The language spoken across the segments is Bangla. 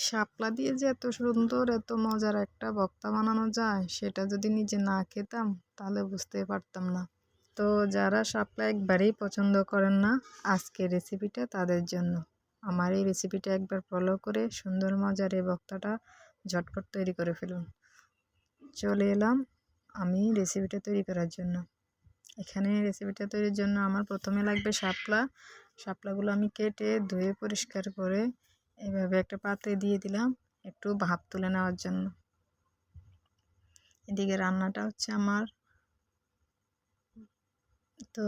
শাপলা দিয়ে যে এত সুন্দর, এত মজার একটা বক্তা বানানো যায়, সেটা যদি নিজে না খেতাম, তাহলে বুঝতে পারতাম না। তো যারা শাপলা একবারেই পছন্দ করেন না, আজকের রেসিপিটা তাদের জন্য। আমার এই রেসিপিটা একবার ফলো করে সুন্দর, মজার এই বক্তাটা ঝটপট তৈরি করে ফেলুন। চলে এলাম আমি রেসিপিটা তৈরি করার জন্য। এখানে রেসিপিটা তৈরির জন্য আমার প্রথমে লাগবে শাপলা। শাপলাগুলো আমি কেটে ধুয়ে পরিষ্কার করে এভাবে একটা পাত্রে দিয়ে দিলাম একটু ভাপ তুলে নেওয়ার জন্য। এদিকে রান্নাটা হচ্ছে আমার। তো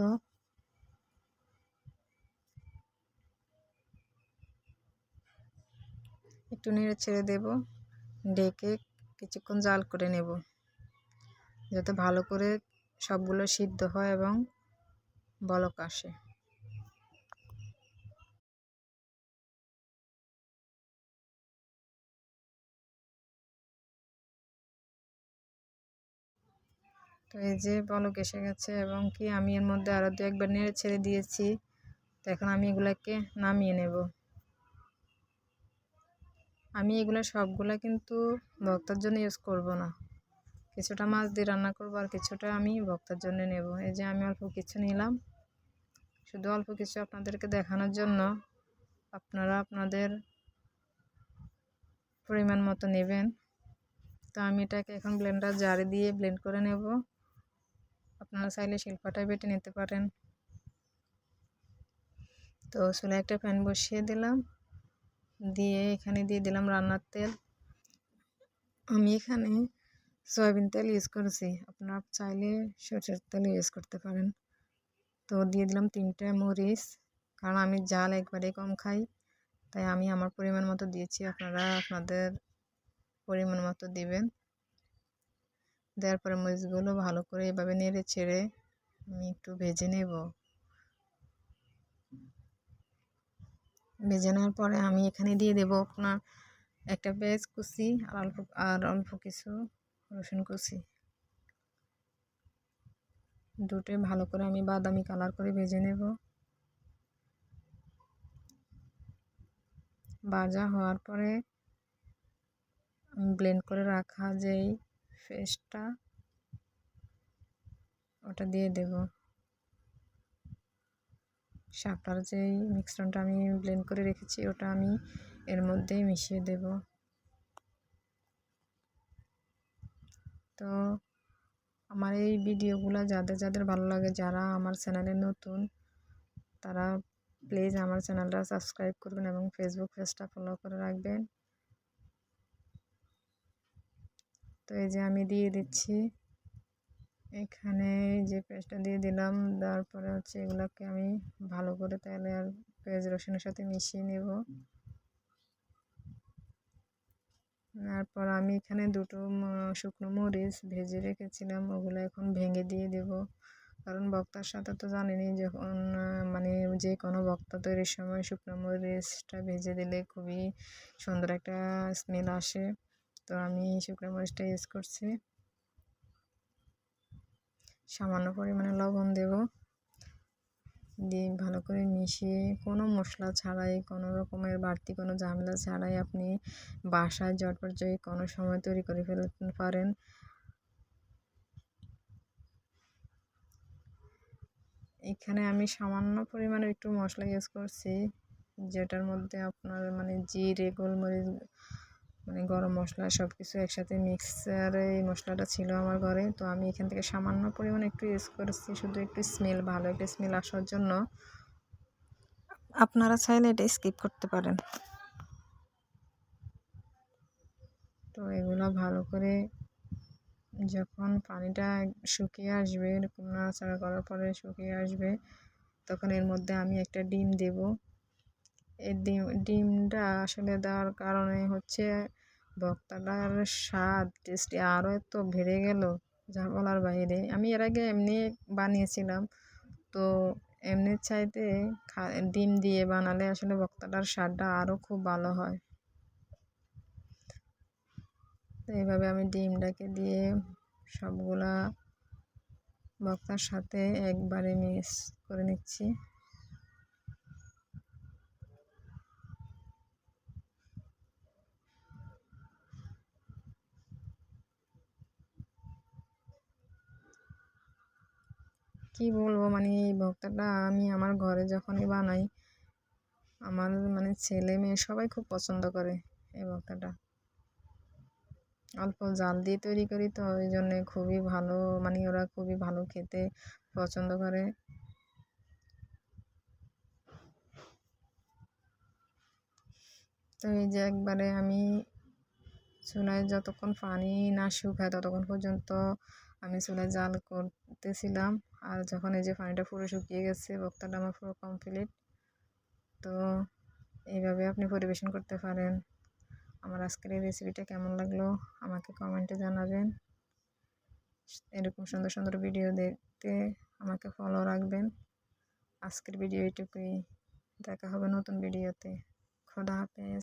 একটু নেড়ে ছেড়ে দেব, ডেকে কিছুক্ষণ জাল করে নেব, যাতে ভালো করে সবগুলো সিদ্ধ হয় এবং বলক আসে। তো এই যে পলক এসে গেছে এবং কি আমি এর মধ্যে আরও দু একবার নেড়ে ছেড়ে দিয়েছি। তো এখন আমি এগুলাকে নামিয়ে নেব। আমি এগুলো সবগুলা কিন্তু ভক্তার জন্য ইউজ করব না। কিছুটা মাছ দিয়ে রান্না করব আর কিছুটা আমি ভক্তার জন্য নেব। এই যে আমি অল্প কিছু নিলাম। শুধু অল্প কিছু আপনাদেরকে দেখানোর জন্য আপনারা আপনাদের পরিমাণ মতো নেবেন। তো আমি এটাকে এখন ব্লেন্ডার জারে দিয়ে ব্লেন্ড করে নেব। আপনারা চাইলে শিল্পাটায় বেটে নিতে পারেন। তো চুলে একটা প্যান বসিয়ে দিলাম। দিয়ে এখানে দিয়ে দিলাম রান্নার তেল। আমি এখানে সয়াবিন তেল ইউজ করেছি। আপনারা চাইলে সরষের তেল ইউজ করতে পারেন। তো দিয়ে দিলাম তিনটে মরিচ। কারণ আমি জাল একবারে কম খাই। তাই আমি আমার পরিমাণ মতো দিয়েছি। আপনারা আপনাদের পরিমাণ মতো দিবেন। দেওয়ার পরে মরিচগুলো ভালো করে এভাবে নেড়ে ছেড়ে আমি একটু ভেজে নেব। ভেজে নেওয়ার পরে আমি এখানে দিয়ে দেব আপনার একটা পেঁয়াজ কুচি আর অল্প আর অল্প কিছু রসুন কুচি। দুটোই ভালো করে আমি বাদামি কালার করে ভেজে নেব। ভাজা হওয়ার পরে ব্লেন্ড করে রাখা যেই পেস্টটা ওটা দিয়ে দেব। শাপলার যেই মিশ্রণটা আমি ব্লেন্ড করে রেখেছি, ওটা আমি এর মধ্যেই মিশিয়ে দেব। তো আমার এই ভিডিওগুলো যাদের যাদের ভালো লাগে, যারা আমার চ্যানেলে নতুন, তারা প্লিজ আমার চ্যানেলটা সাবস্ক্রাইব করবেন এবং ফেসবুক পেজটা ফলো করে রাখবেন। তো এই যে আমি দিয়ে দিচ্ছি। এখানে যে পেস্টটা দিয়ে দিলাম তারপরে হচ্ছে এগুলোকে আমি ভালো করে তাহলে আর পেঁয়াজ রসুনের সাথে মিশিয়ে নেব। তারপর আমি এখানে দুটো শুকনো মরিচ ভেজে রেখেছিলাম, ওগুলো এখন ভেঙে দিয়ে দেব। কারণ বক্তার সাথে তো জানেনি যখন মানে যে কোনো বক্তা তৈরির সময় শুকনো মরিচটা ভেজে দিলে খুবই সুন্দর একটা স্মেল আসে। তো আমি শুকনো মরিচটা ইউজ করছি। সামান্য পরিমাণে লবণ দেব। দিয়ে ভালো করে মিশিয়ে কোনো মশলা ছাড়াই, কোনো রকমের বাড়তি কোনো ঝামেলা ছাড়াই আপনি বাসায় জটপটজয়ী কোনো সময় তৈরি করে ফেলতে পারেন। এখানে আমি সামান্য পরিমাণে একটু মশলা ইউজ করছি, যেটার মধ্যে আপনার মানে জিরে, গোলমরিচ মানে গরম মশলা সব কিছু একসাথে মিক্সার এই মশলাটা ছিল আমার ঘরে। তো আমি এখান থেকে সামান্য পরিমাণে একটু ইউজ করেছি, শুধু একটু স্মেল ভালো, একটা স্মেল আসার জন্য। আপনারা চাইলে এটা স্কিপ করতে পারেন। তো এগুলো ভালো করে যখন পানিটা শুকিয়ে আসবে এরকম নাড়াচাড়া করার পরে শুকিয়ে আসবে, তখন এর মধ্যে আমি একটা ডিম দেব। এই ডিম, ডিমটা আসলে দেওয়ার কারণে হচ্ছে ভর্তাটার স্বাদ, টেস্টি আরও এত বেড়ে গেল, যা বলার বাইরে। আমি এর আগে এমনি বানিয়েছিলাম, তো এমনির চাইতে ডিম দিয়ে বানালে আসলে ভর্তাটার স্বাদটা আরও খুব ভালো হয়। তো এইভাবে আমি ডিমটাকে দিয়ে সবগুলা ভর্তার সাথে একবারে মিক্স করে নিচ্ছি। কি বলব? মানে এই ভর্তাটা আমি আমার ঘরে যখনই বানাই, আমার মানে ছেলে মেয়ে সবাই খুব পছন্দ করে এই ভর্তাটা অল্প জাল দিয়ে তৈরি করি তো, ওই জন্যে খুবই ভালো মানে ওরা খুবই ভালো খেতে পছন্দ করে। তো এই যে একবারে আমি চুলায় যতক্ষণ পানি না শুকায় ততক্ষণ পর্যন্ত আমি চুলায় জাল করতেছিলাম। আর যখন এই যে পানিটা পুরো শুকিয়ে গেছে, বক্তাটা আমার পুরো কমপ্লিট তো এইভাবে আপনি পরিবেশন করতে পারেন। আমার আজকের এই রেসিপিটা কেমন লাগল আমাকে কমেন্টে জানাবেন। এরকম সুন্দর সুন্দর ভিডিও দেখতে আমাকে ফলো রাখবেন। আজকের ভিডিও এটুকুই। দেখা হবে নতুন ভিডিওতে খোদা হাফেজ।